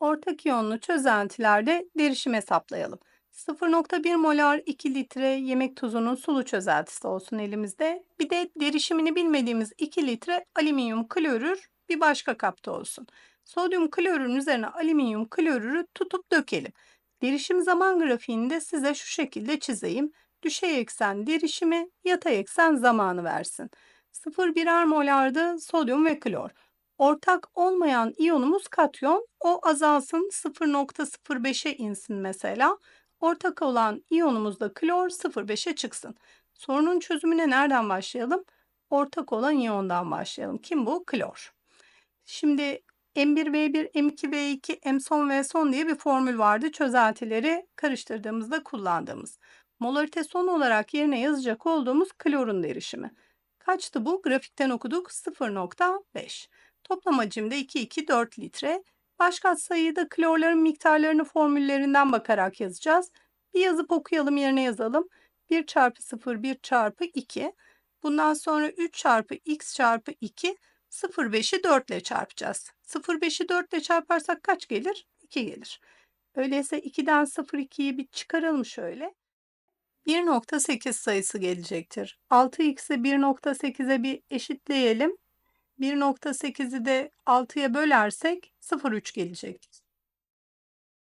Ortak iyonlu çözeltilerde derişim hesaplayalım. 0.1 molar 2 litre yemek tuzunun sulu çözeltisi olsun elimizde. Bir de derişimini bilmediğimiz 2 litre alüminyum klorür bir başka kapta olsun. Sodyum klorürün üzerine alüminyum klorürü tutup dökelim. Derişim zaman grafiğini de size şu şekilde çizeyim. Düşey eksen derişimi, yatay eksen zamanı versin. 0,1'er molardı sodyum ve klor. Ortak olmayan iyonumuz katyon. O azalsın 0.05'e insin mesela. Ortak olan iyonumuz da klor 0,5'e çıksın. Sorunun çözümüne nereden başlayalım? Ortak olan iyondan başlayalım. Kim bu? Klor. Şimdi M1V1, M2V2, M son V son diye bir formül vardı. Çözeltileri karıştırdığımızda kullandığımız. Molarite son olarak yerine yazacak olduğumuz klorun derişimi. Kaçtı bu? Grafikten okuduk 0.5. Toplam hacimde 2, 2, 4 litre. Baş katsayıyı da klorların miktarlarını formüllerinden bakarak yazacağız. Bir yazıp okuyalım yerine yazalım. 1 çarpı 0, 1 çarpı 2. Bundan sonra 3 çarpı x çarpı 2, 0,5'i 4 ile çarpacağız. 0,5'i 4 ile çarparsak kaç gelir? 2 gelir. Öyleyse 2'den 0,2'yi bir çıkaralım şöyle. 1.8 sayısı gelecektir. 6x'i 1.8'e bir eşitleyelim. 1.8'i de 6'ya bölersek 0,3 gelecektir.